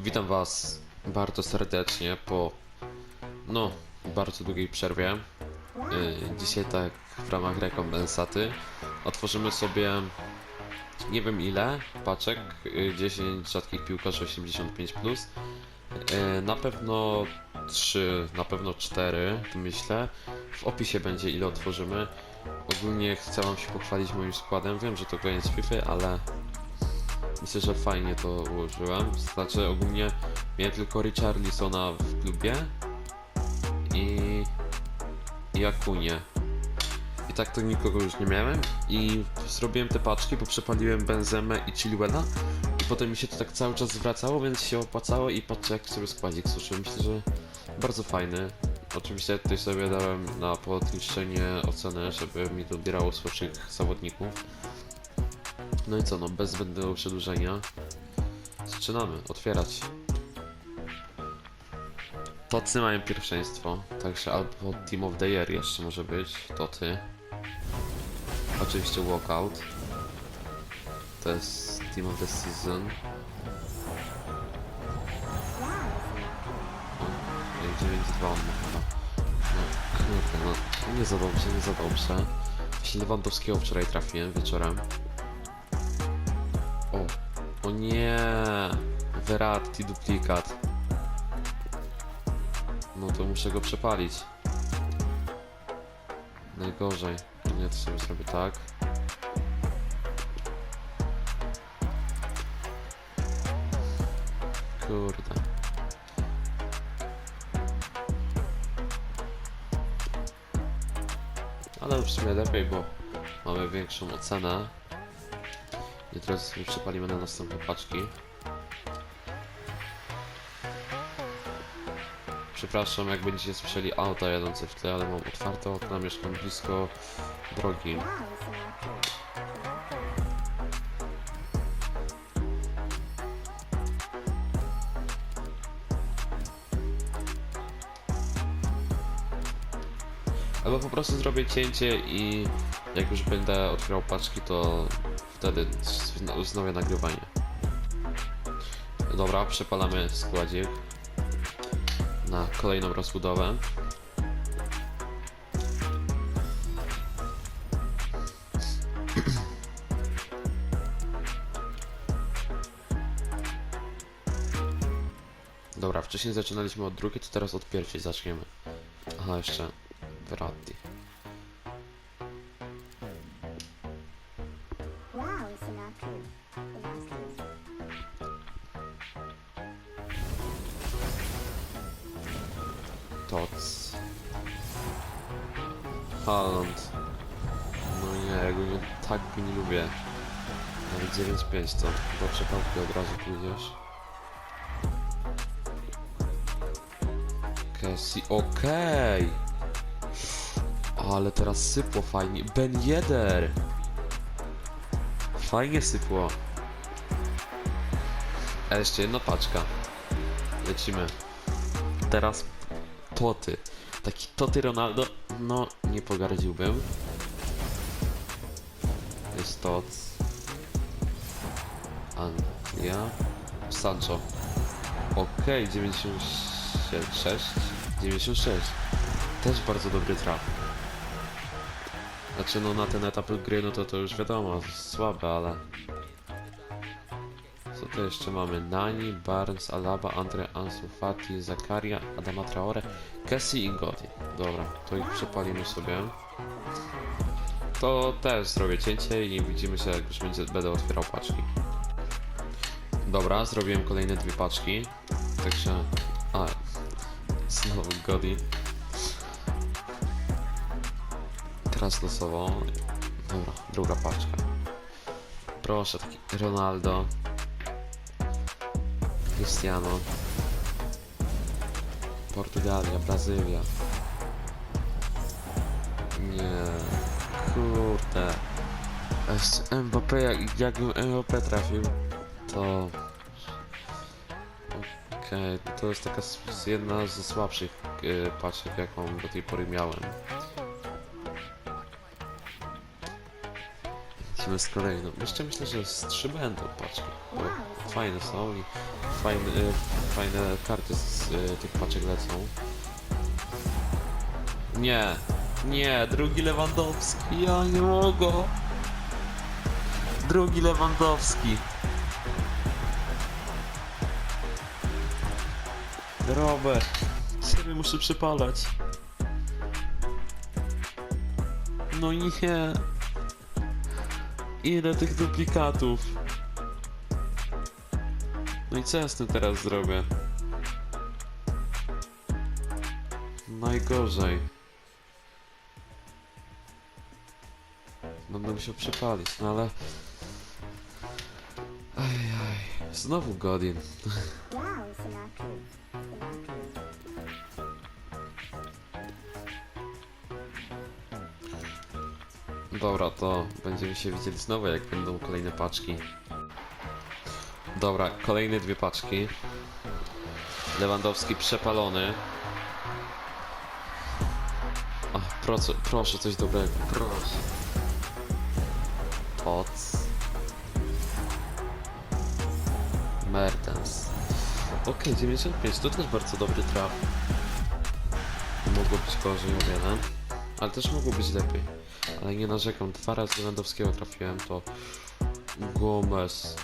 Witam Was bardzo serdecznie po no bardzo długiej przerwie. Yy, Dzisiaj tak w ramach rekompensaty otworzymy sobie nie wiem ile paczek, yy, 10 rzadkich piłkarzy 85+. Plus. Yy, Na pewno 3, na pewno 4, myślę. W opisie będzie ile otworzymy. Ogólnie chcę Wam się pochwalić moim składem. Wiem, że to koniec FIFA, ale Myślę, że fajnie to ułożyłem. Znaczy ogólnie miałem tylko Richarlisona w klubie i, i. I tak to nikogo już nie miałem. I zrobiłem te paczki, bo przepaliłem Benzemę i Chilwella. I potem mi się to tak cały czas zwracało, więc się opłacało i patrzę jak sobie składzik suszył. Myślę, że bardzo fajny. Oczywiście tutaj sobie dałem na podniszczenie oceny, żeby mi dobierało słabszych zawodników. No i co, no bez zbędnego przedłużenia zaczynamy otwierać. Tocy mają pierwszeństwo, także albo Team of the Year jeszcze może być, Toty. Oczywiście Walkout. To jest Team of the Season. O, 9-2 on ma chyba. No kurde, no nie za dobrze, nie za dobrze. Jeśli Lewandowskiego wczoraj trafiłem wieczorem. O, nie, Verratti duplikat. No to muszę go przepalić. Najgorzej. Nie, to sobie zrobię tak. Kurde. Ale w sumie lepiej, bo mamy większą ocenę. I teraz sobie przepalimy na następne paczki. Przepraszam, jak będziecie słyszeli auta jadące w tle, ale mam otwarte okna, mieszkam blisko drogi. Albo po prostu zrobię cięcie i jak już będę otwierał paczki, to wtedy wznowię nagrywanie. Dobra, przepalamy składzik na kolejną rozbudowę. Dobra, wcześniej zaczynaliśmy od drugiej, to teraz od pierwszej zaczniemy. Aha, jeszcze Verratti. No nie, ja go nie, tak go nie lubię. Nawet 9-5 to do przepałki od razu pójdziesz. Cassie, okej! Ale teraz sypło fajnie. Ben Yedder! Fajnie sypło. A jeszcze jedna paczka. Lecimy. Teraz Toty. Taki Toty Ronaldo, no nie pogardziłbym. Jest Tot. Anglia. Sancho. Okej, 96. 96. Też bardzo dobry traf. Znaczy no na ten etap gry no to to już wiadomo, słabe, ale... Co to jeszcze mamy? Nani, Barnes, Alaba, Andre, Ansu Fati, Zakaria, Adama Traore, Cassie i Gotti. Dobra, to ich przepalimy sobie. To też zrobię cięcie i widzimy się jak już będzie, będę otwierał paczki. Dobra, zrobiłem kolejne dwie paczki. Także... A, znowu Gotti. Teraz losowo. Dobra, druga paczka. Proszę, taki Ronaldo. Cristiano. Portugalia, Brazylia. Nie. Kurde. Jeszcze Mbappé, jak, jakbym Mbappé trafił, to... Okej, to jest taka jedna ze słabszych y, paczek, jaką do tej pory miałem. Lecimy z kolejną. Jeszcze myślę, że z trzy będą paczki. Fajne są i fajne, y, fajne karty z y, tych paczek lecą. Nie, nie, drugi Lewandowski, ja nie mogę. Drugi Lewandowski. Robert, sobie muszę przypalać. No nie. Ile tych duplikatów? No i co ja z tym teraz zrobię? Najgorzej. Będę musiał przepalić, no ale... Ajaj, znowu Godin. Dobra, to będziemy się widzieli znowu, jak będą kolejne paczki. Dobra, kolejne dwie paczki. Lewandowski przepalony. Ach, proszę, proszę coś dobrego, proszę. Tots. Mertens. Okej, 95, to też bardzo dobry traf. Mogło być gorzej o wiele, ale też mogło być lepiej. Ale nie narzekam, dwa razy Lewandowskiego trafiłem, to Gomez.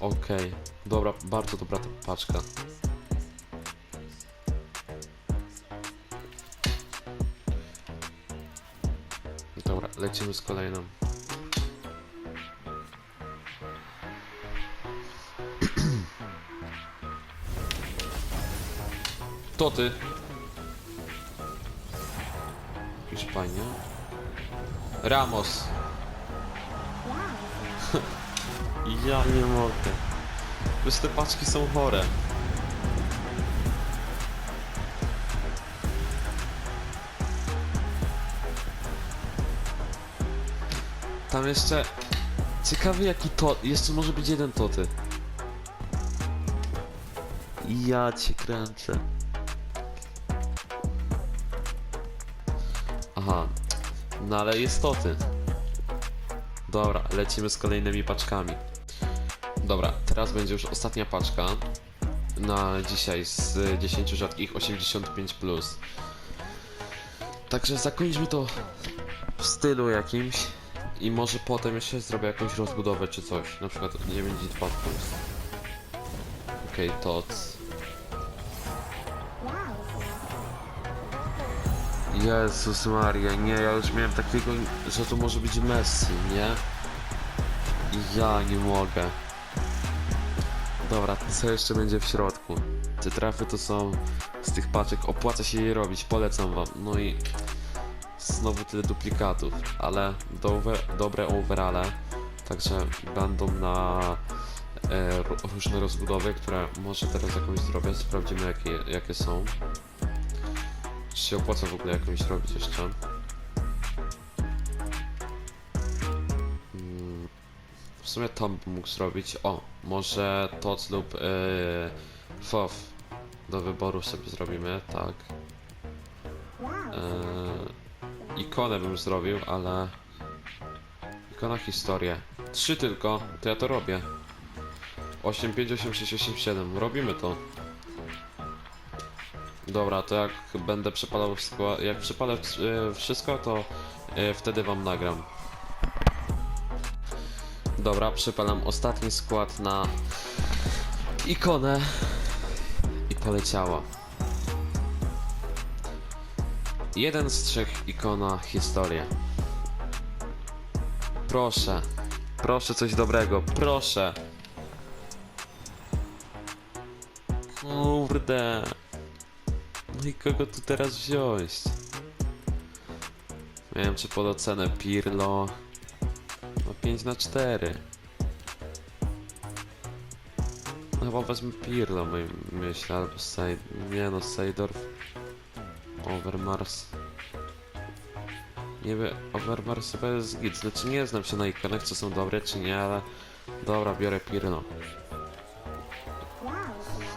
Okej, dobra, bardzo dobra ta paczka. Dobra, lecimy z kolejną. To ty. Hiszpania. Ramos. Wow. Ja nie mogę. Wiesz, te paczki są chore. Tam jeszcze... Ciekawy jaki to... Jeszcze może być jeden toty. Ja cię kręcę. Aha. No ale jest toty. Dobra, lecimy z kolejnymi paczkami. Dobra, teraz będzie już ostatnia paczka na dzisiaj z 10 rzadkich 85. Plus. Także zakończmy to w stylu jakimś i może potem jeszcze zrobię jakąś rozbudowę czy coś. Na przykład 92 plus. Okej, okay, TOC. Jezus Maria, nie, ja już miałem takiego, że to może być Messi, nie? Ja nie mogę. Dobra, co jeszcze będzie w środku? Te trafy to są z tych paczek, opłaca się je robić, polecam wam. No i znowu tyle duplikatów, ale dobre, dobre overale, także będą na e, różne rozbudowy, które może teraz jakąś zrobię, sprawdzimy jakie, jakie są. Czy się opłaca w ogóle jakąś robić jeszcze? Mm, W sumie bym mógł zrobić. O, może TOC lub yy, FOF do wyboru sobie zrobimy, tak. Yy, ikonę bym zrobił, ale... Ikona historię. Trzy tylko, to ja to robię. 8, 5, 8, 6, 8, 7. Robimy to. Dobra, to jak będę przepalał wszystko, jak przepalę e, wszystko, to e, wtedy wam nagram. Dobra, przypalam ostatni skład na ikonę i poleciała. Jeden z trzech ikona historię. Proszę, proszę coś dobrego, proszę. Kurde. No i kogo tu teraz wziąć? Miałem czy pod ocenę Pirlo. No 5 na 4. No chyba wezmę Pirlo, my- myślę, albo Seid... Nie no, Seydorf. Overmars. Nie wiem, Overmars chyba jest git. Znaczy nie znam się na ikonach, czy są dobre, czy nie, ale... Dobra, biorę Pirlo.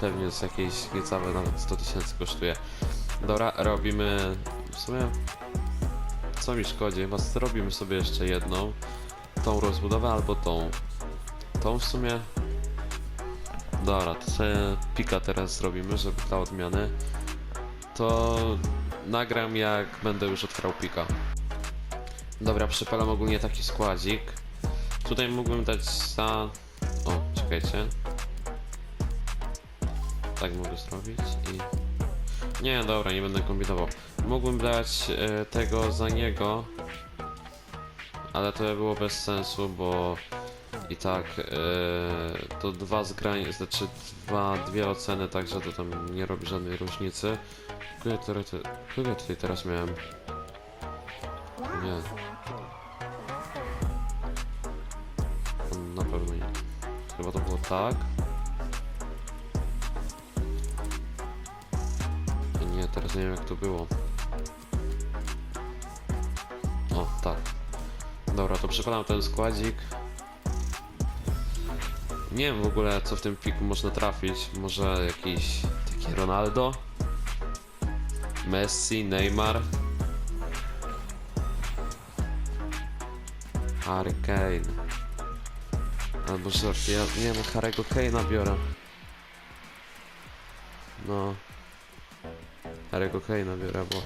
Pewnie jest jakieś niecałe nawet 100 tysięcy kosztuje. Dobra, robimy w sumie co mi szkodzi, chyba zrobimy sobie jeszcze jedną tą rozbudowę albo tą tą w sumie Dobra, to sobie pika teraz zrobimy, żeby dla odmiany. To nagram jak będę już otwierał pika. Dobra, przypalam ogólnie taki składzik. Tutaj mógłbym dać za... O, czekajcie. Tak mogę zrobić i... Nie, dobra, nie będę kombinował. Mógłbym dać e, tego za niego, ale to by było bez sensu, bo i tak e, to dwa zgrań, znaczy dwa, dwie oceny, także to tam nie robi żadnej różnicy. Tutaj, kogo ja tutaj teraz miałem? Nie. Na pewno nie. Chyba to było tak. Teraz nie wiem jak to było. O, tak. Dobra, to przepadam ten składzik. Nie wiem w ogóle co w tym piku można trafić. Może jakiś taki Ronaldo? Messi, Neymar? Harry Kane. Albo żart, ja nie no Harry'ego Kane'a biorę. No. Harry'ego Kane'a biorę, bo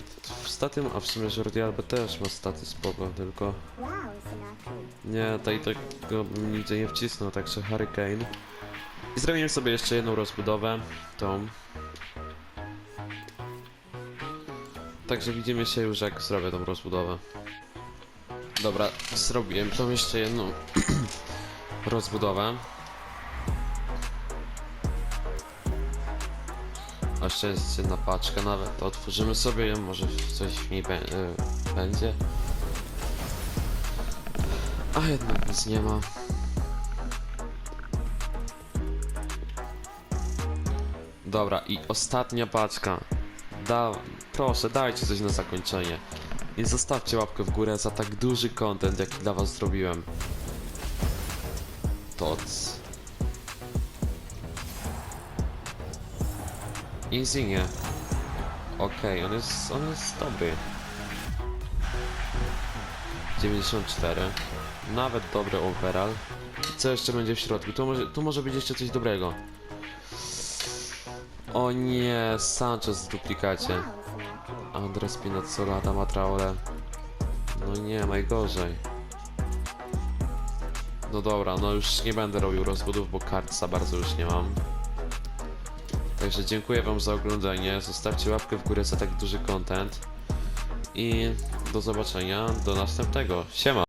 w- w staty, a w sumie Jordi Alba też ma staty spoko, tylko nie, to i tak go bym nigdzie nie wcisnął, także Harry Kane. I zrobimy sobie jeszcze jedną rozbudowę, tą. Także widzimy się już jak zrobię tą rozbudowę. Dobra, zrobiłem tą jeszcze jedną rozbudowę. A jeszcze jest jedna paczka nawet, to otworzymy sobie ją, może coś w niej y, będzie. A jednak nic nie ma. Dobra, i ostatnia paczka. Da, proszę, dajcie coś na zakończenie. I zostawcie łapkę w górę za tak duży content, jaki dla was zrobiłem. Toc. Insigne. Okej, on jest, on jest dobry. 94. Nawet dobry overall. Co jeszcze będzie w środku? Tu może, tu może być jeszcze coś dobrego. O nie, Sanchez w duplikacie. Andres Pinazzola, Adama Traore. No nie, najgorzej. No dobra, no już nie będę robił rozbudów, bo kart za bardzo już nie mam. Także dziękuję wam za oglądanie, zostawcie łapkę w górę za tak duży content. I do zobaczenia, do następnego. Siema!